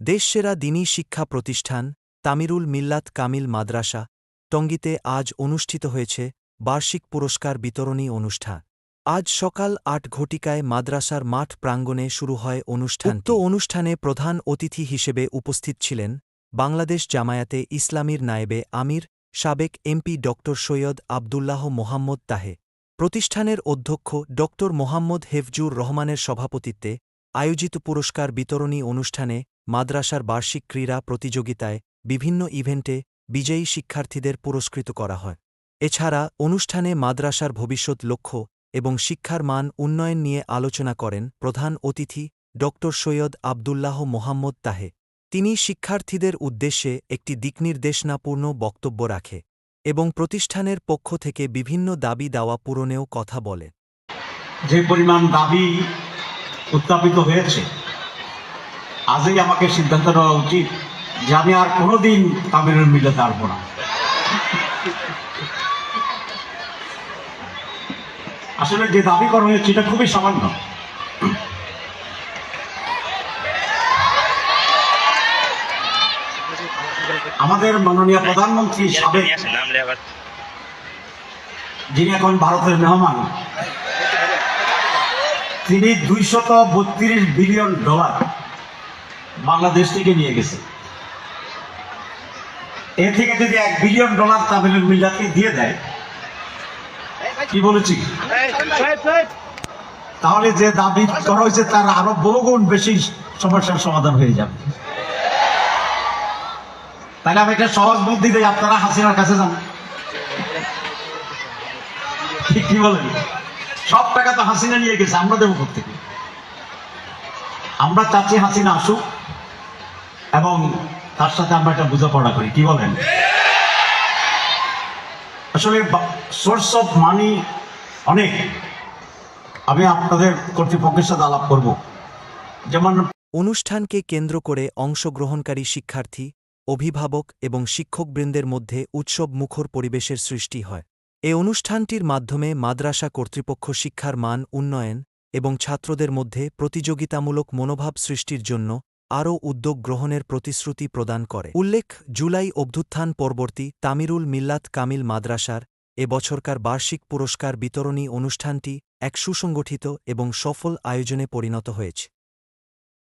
দেশসেরা দিনী শিক্ষা প্রতিষ্ঠান তামিরুল মিল্লাত কামিল মাদ্রাসা, টঙ্গীতে আজ অনুষ্ঠিত হয়েছে বার্ষিক পুরস্কার বিতরণী অনুষ্ঠান। আজ সকাল আট ঘটিকায় মাদ্রাসার মাঠ প্রাঙ্গণে শুরু হয় অনুষ্ঠান তো অনুষ্ঠানে প্রধান অতিথি হিসেবে উপস্থিত ছিলেন বাংলাদেশ জামায়াতে ইসলামীর নায়েবে আমির, সাবেক এমপি ড সৈয়দ আবদুল্লাহ মোহাম্মদ তাহে, প্রতিষ্ঠানের অধ্যক্ষ ড মোহাম্মদ হেফজুর রহমানের সভাপতিত্বে আয়োজিত পুরস্কার বিতরণী অনুষ্ঠানে মাদ্রাসার বার্ষিক ক্রীড়া প্রতিযোগিতায় বিভিন্ন ইভেন্টে বিজয়ী শিক্ষার্থীদের পুরস্কৃত করা হয়। এছাড়া অনুষ্ঠানে মাদ্রাসার ভবিষ্যৎ লক্ষ্য এবং শিক্ষার মান উন্নয়ন নিয়ে আলোচনা করেন প্রধান অতিথি ড. সৈয়দ আবদুল্লাহ মোহাম্মদ তাহে। তিনি শিক্ষার্থীদের উদ্দেশ্যে একটি দিকনির্দেশনাপূর্ণ বক্তব্য রাখে এবং প্রতিষ্ঠানের পক্ষ থেকে বিভিন্ন দাবি দাওয়া পূরণেও কথা বলে। যে পরিমাণ দাবি উত্থাপিত হয়েছে আজই আমাকে সিদ্ধান্ত নেওয়া উচিত যে আমি আর কোনোদিন তামিলের মিলাতে আসব না। আসলে যে দাবি করা হয়েছে এটা খুবই সামান্য। আমাদের মাননীয় প্রধানমন্ত্রী সাবেক যিনি এখন ভারতের মেহমান, তিনি দুইশত বত্রিশ বিলিয়ন ডলার বাংলাদেশ থেকে নিয়ে গেছে। এ থেকে যদি এক বিলিয়ন ডলার তামিলের মিল্লাতকে দিয়ে দেয়, কি বলেছি? তাহলে যে দাবি করা হয়েছে তার আরও বহুগুণ বেশি সমস্যার সমাধান হয়ে যাবে। তাহলে আমি একটা সহজ বুদ্ধি দিই, আপনারা হাসিনার কাছে যান। ঠিক কি বলেন? সব টাকা তো হাসিনা নিয়ে গেছে, আমরা দেবো থেকে আমরা চাচ্ছি হাসিনা আসুক এবং তার সাথে আমরা একটা বোঝাপড়া করি। কি বলেন? আসলে সোর্স অফ মানি অনেক। আমি আপনাদের কর্তৃপক্ষের সাথে আলাপ করব। যেমন অনুষ্ঠানকে কেন্দ্র করে অংশগ্রহণকারী শিক্ষার্থী, অভিভাবক এবং শিক্ষকবৃন্দের মধ্যে উৎসব মুখর পরিবেশের সৃষ্টি হয়। এ অনুষ্ঠানটির মাধ্যমে মাদ্রাসা কর্তৃপক্ষ শিক্ষার মান, উন্নয়ন এবং ছাত্রদের মধ্যে প্রতিযোগিতামূলক মনোভাব সৃষ্টির জন্য আরও উদ্যোগ গ্রহণের প্রতিশ্রুতি প্রদান করে। উল্লেখ, জুলাই অভ্যুত্থান পরবর্তী তামিরুল মিল্লাত কামিল মাদ্রাসার এ বছরকার বার্ষিক পুরস্কার বিতরণী অনুষ্ঠানটি এক সুসংগঠিত এবং সফল আয়োজনে পরিণত হয়েছে।